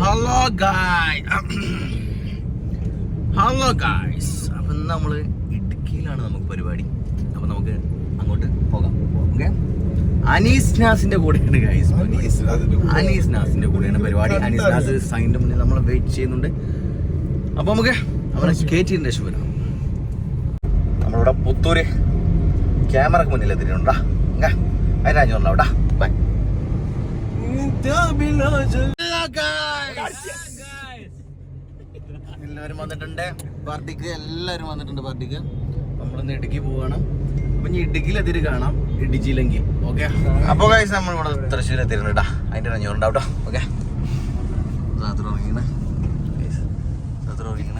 Hello ഗായ് hello guys അപ്പം ഇന്ന് നമ്മൾ ഇടുക്കിയിലാണ് നമുക്ക് പരിപാടി. അപ്പം നമുക്ക് അങ്ങോട്ട് പോകാം. ഓക്കെ? അനീസ് നാസിന്റെ കൂടെയാണ് ഗായ്സ് അനീസ് നാസിന്റെ കൂടെയാണ് പരിപാടി. അനീസ് നാസ് സൈന്റെ മുന്നിൽ നമ്മൾ വെയിറ്റ് ചെയ്യുന്നുണ്ട്. അപ്പോൾ നമുക്ക് അവരെ കയറ്റിന്റെ ശേഷം വരാം. നമ്മളിവിടെ പുത്തൂര് ക്യാമറക്ക് മുന്നിൽ എത്തിയിട്ടുണ്ടാ അതിനാ അവിടെ. ബൈ എല്ലാവരും വന്നിട്ടുണ്ട്. പാർട്ടിക്ക് എല്ലാവരും വന്നിട്ടുണ്ട് പാർട്ടിക്ക്. നമ്മളിന്ന് ഇടുക്കി പോവാണ്. അപ്പൊ ഇനി ഇടുക്കിയിൽ എതിര് കാണാം. ഇടുക്കിയിലെങ്കിൽ. ഓക്കെ? അപ്പൊ കഴിച്ച് നമ്മൾ ഇവിടെ തൃശ്ശൂർ എത്തിരുന്നുണ്ട് കേട്ടാ അതിന്റെ അഞ്ഞൂറുണ്ടാവും കേട്ടോ ഓക്കെ?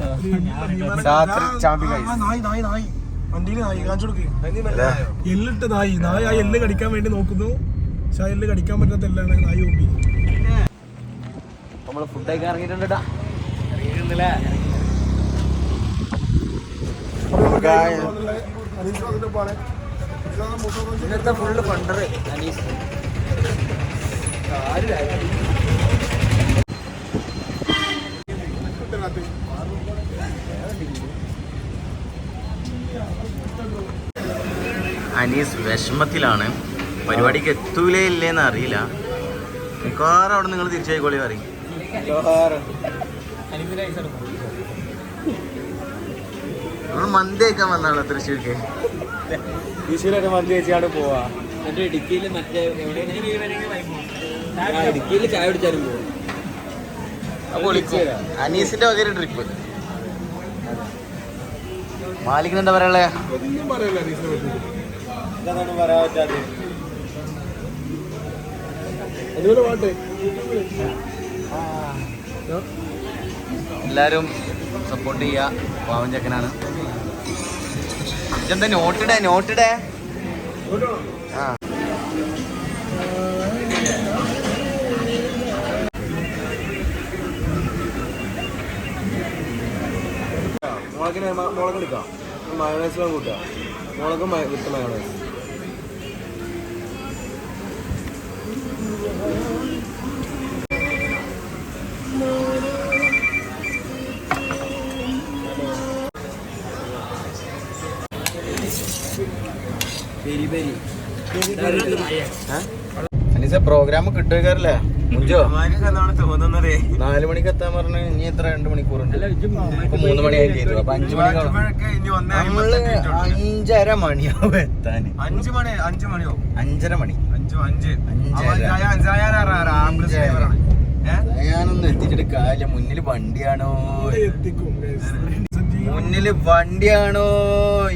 രാത്രി രാത്രി ചാമ്പി കഴിച്ചു വണ്ടിയിൽ നായി കാണിച്ചു കൊടുക്ക്. എല്ലിട്ട് നായി. നായ ആ എല്ല് കടിക്കാൻ വേണ്ടി നോക്കുന്നു. പക്ഷെ ആ എല്ല് കടിക്കാൻ പറ്റാത്ത എല്ലാണ് നായി ഓമ്പി. നമ്മൾ ഫുഡ് കഴിക്കാൻ ഇറങ്ങിയിട്ടുണ്ട് കേട്ടാ ഇറങ്ങിയിട്ടുണ്ടല്ലേ ഇന്നത്തെ ഫുള്ള് പണ്ടറ് അനീസ്. അനീസ് വിഷമത്തിലാണ്. പരിപാടിക്ക് എത്തൂലേ ഇല്ലേന്ന് അറിയില്ല. മിക്കവാറും അവിടെ നിങ്ങൾ തിരിച്ചു തിരിച്ചായിക്കോളി പറയും. നമ്മൾ മന്തി കഴിക്കാൻ വന്നാണല്ലോ തൃശ്ശൂർക്ക് തൃശ്ശൂരൊക്കെ മന്തി വെച്ചാണ് പോവാ. മറ്റേ ഇടുക്കിയിൽ മറ്റേ ഇടുക്കിയിൽ ചായ പിടിച്ചാലും പോകും അനീസിന്റെ വകയൊരു ട്രിപ്പ്. മാലിക്കിന് എന്താ പറയാ ഒന്നും പറയല്ല അനീസിനെ പറ്റി. ഇതൊന്നും പറയാൻ പറ്റാതെ അതുപോലെ പാട്ട് എല്ലാരും സപ്പോർട്ട് ചെയ്യാ. പാവൻ ചക്കനാണ്. ഇതെന്താ നോട്ടിടേ നോട്ടിടേ ആ. മുളകിനെ മുളകെടുക്കാം മുളക് എടുക്കാം. മയോണൈസിലും കൂട്ടാം മുളകും വിത്ത് മയോണൈസ്. അനീസ പ്രോഗ്രാം കിട്ടുകയല്ലേ മുഞ്ചോ? തോന്നുന്നതേ നാല് മണിക്ക് എത്താൻ പറഞ്ഞു ഇനി എത്ര? രണ്ട് മണിക്കൂറുണ്ട്. മൂന്ന് മണിയായി ചെയ്തു. അപ്പൊ അഞ്ചു മണിക്കാണ് നമ്മൾ അഞ്ചര മണിയാവും എത്താന് അഞ്ചു മണി അഞ്ചു മണിയോ അഞ്ചര മണി. അഞ്ചു അഞ്ച്. ഞാനൊന്നും എത്തിച്ചിട്ട് കാര്യമില്ല. മുന്നിൽ വണ്ടിയാണോ? മുന്നിൽ വണ്ടിയാണോ?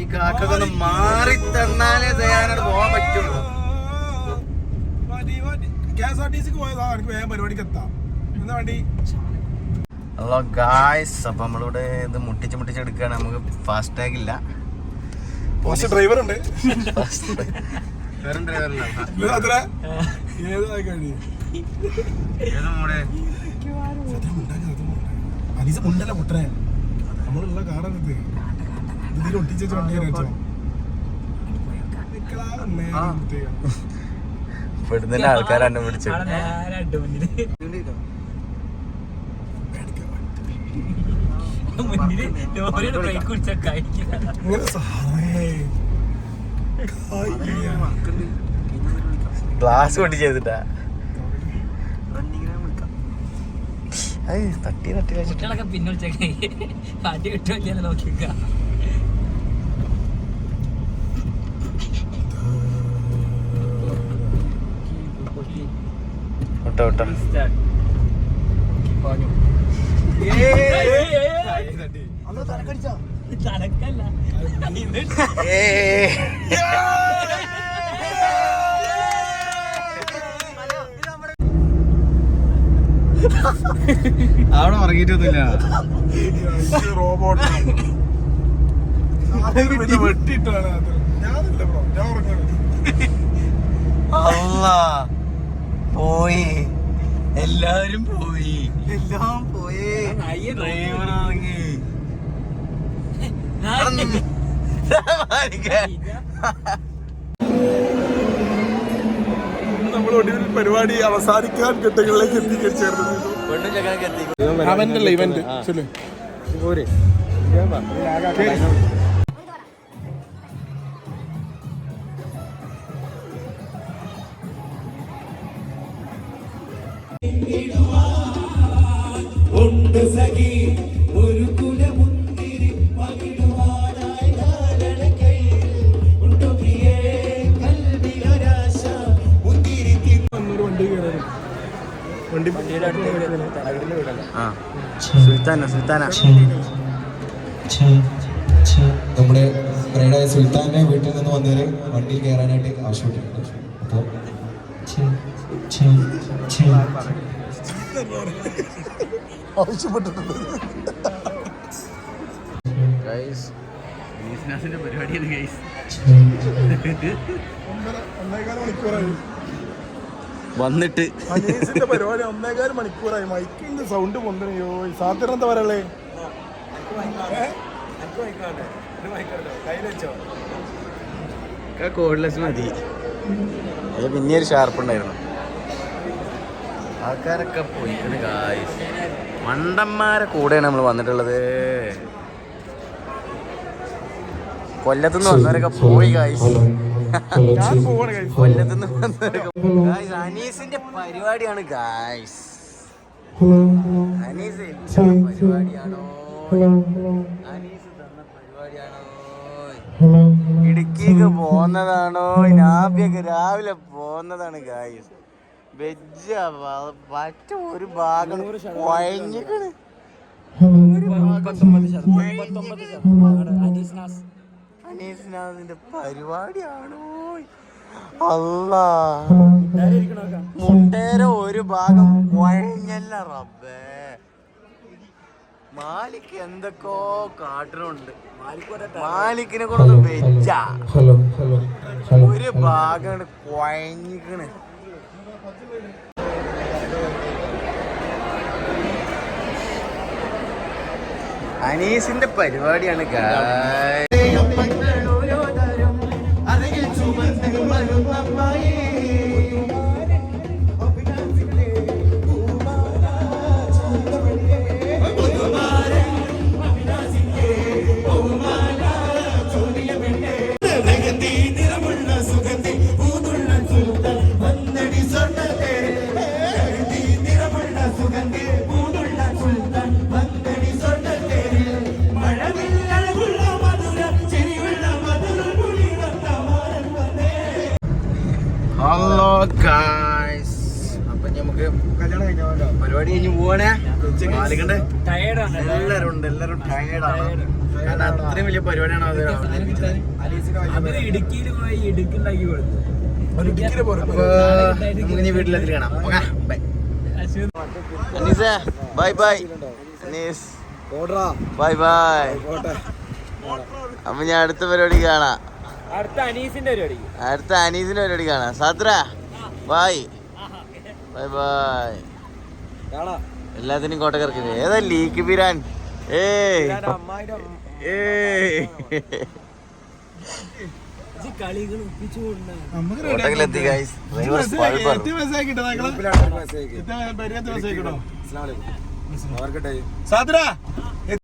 ഈ കാക്കൊക്കെ ഒന്ന് മാറി തന്നാലേ ദയാനോട് പോകാൻ പറ്റുള്ളൂ. കെ എസ് ആർ ടി സിക്ക് പോയതാ എനിക്ക് വേഗം പരിപാടിക്ക് എത്താം. എന്താ വേണ്ടി? ഹലോ ഗായ്സ് അപ്പൊ നമ്മളിവിടെ ഇത് മുട്ടിച്ച് മുട്ടിച്ച് എടുക്കുകയാണ്. നമുക്ക് ഫാസ്റ്റ് ടാഗ് ഇല്ല. പോസ്റ്റ് ഡ്രൈവർ ഉണ്ട്. വേറെ അനീസ മുണ്ടല്ല മുട്ടനെ നമ്മളുള്ള ഇതിൽ ഒട്ടിച്ച വെച്ചോ പിടിച്ചു കുടിച്ചാൽ കഴിക്കില്ല ഇങ്ങനെ സാറേ ഗ്ലാസ് കൊണ്ട് ചെയ്തിട്ടാ. തട്ടി തട്ടി വെച്ചിട്ട്. പിന്നെ നോക്കിക്ക വിട്ടോ. അവിടെ ഉറങ്ങിയിട്ടൊന്നുമില്ല. റോബോട്ട്. വെട്ടിട്ടാണ് അത്. ഞാനല്ല ബ്രോ ഞാൻ ഉറങ്ങാണ് പോയി. എല്ലാരും പോയി. എല്ലാം പോയി. ഡ്രൈവർ ഇറങ്ങി നമ്മൾ ഒടുവിൽ പരിപാടി അവസാനിക്കാൻ ഘട്ടങ്ങളിലേക്ക് എത്തിച്ചേർന്നത് പെണ്ണും ചെക്കനൊക്കെ എത്തി അവന്റെ ഇവന്റ് പോരെ സുൽത്താന സുൽത്താന. നമ്മുടെ ബ്രൈഡായ സുൽത്താന്റെ വീട്ടിൽ നിന്ന് വന്നവര് വണ്ടിയിൽ കയറാനായിട്ട് ആവശ്യപ്പെട്ടിട്ടുണ്ട്. അപ്പോൾ ആവശ്യപ്പെട്ടിട്ടുണ്ട് പരിപാടിയാണ് ഗൈസ് വന്നിട്ട്. പരിപാടി ഒന്നേകാൽ മണിക്കൂറായി. മൈക്കിന്റെ സൗണ്ട് പൊന്തനയോ സാധാരണ എന്താ പറയല്ലേ കോഡ്ലെസ് മതി. അത് പിന്നെ ഒരു ഷാർപ്പ് ഉണ്ടായിരുന്നു. ആൾക്കാരൊക്കെ പോയിക്കണ് ഗായ്സ് മണ്ടന്മാരെ കൂടെയാണ് നമ്മൾ വന്നിട്ടുള്ളത്. കൊല്ലത്തുനിന്ന് വന്നവരൊക്കെ പോയി ഗായ്സ് കൊല്ലത്തുനിന്ന് വന്നവരൊക്കെ ഗായ്സ് അനീസിന്റെ പരിപാടിയാണ് ഗായ്സ് അനീസ് പരിപാടിയാണോ? അനീസ് തന്ന പരിപാടിയാണോ? ഇടുക്കിക്ക് പോന്നതാണോ നാബ്യൊക്കെ രാവിലെ പോന്നതാണ് ഗായ്സ് വെജ പറ്റ ഒരു ഭാഗം കുഴഞ്ഞിക്കണ് അനീസ്നാഥിന്റെ പരിപാടിയാണോ അല്ല മുട്ടേര ഒരു ഭാഗം കുഴഞ്ഞല്ല റബ്ബേ. മാലിക്ക് എന്തൊക്കെയോ കാട്ടണുണ്ട്. മാലിക്കിനെ കൊണ്ടൊന്ന് വെച്ച. Hello hello hello. ഒരു ഭാഗമാണ് കുഴഞ്ഞിക്കണ് അനീസിന്റെ പരിപാടിയാണ് ഗായ് പരിപാടി കഴിഞ്ഞ് പോവാണേ. എല്ലാരും ഉണ്ട് എല്ലാരും ടയേർഡാണ് കാരണം അത്രയും വലിയ പരിപാടിയാണ് അത് ഇടുക്കിയിൽ പോയി കൊടുത്തു. വീട്ടിലെത്തി കാണാം. Bye. അനീസേ bye bye. Anees bye bye. അപ്പൊ ഞാൻ അടുത്ത പരിപാടി കാണാം. അടുത്ത അനീസിന്റെ പരിപാടി. അടുത്ത അനീസിന്റെ പരിപാടി കാണാം. സാത്ര ബൈ. ബൈ ബൈ എല്ലാത്തിനും കോട്ടക്കറക്കി ഏതാ ലീക്ക് പിരാൻ? ഏയ്. അമ്മായിന്റെ ഏയ്.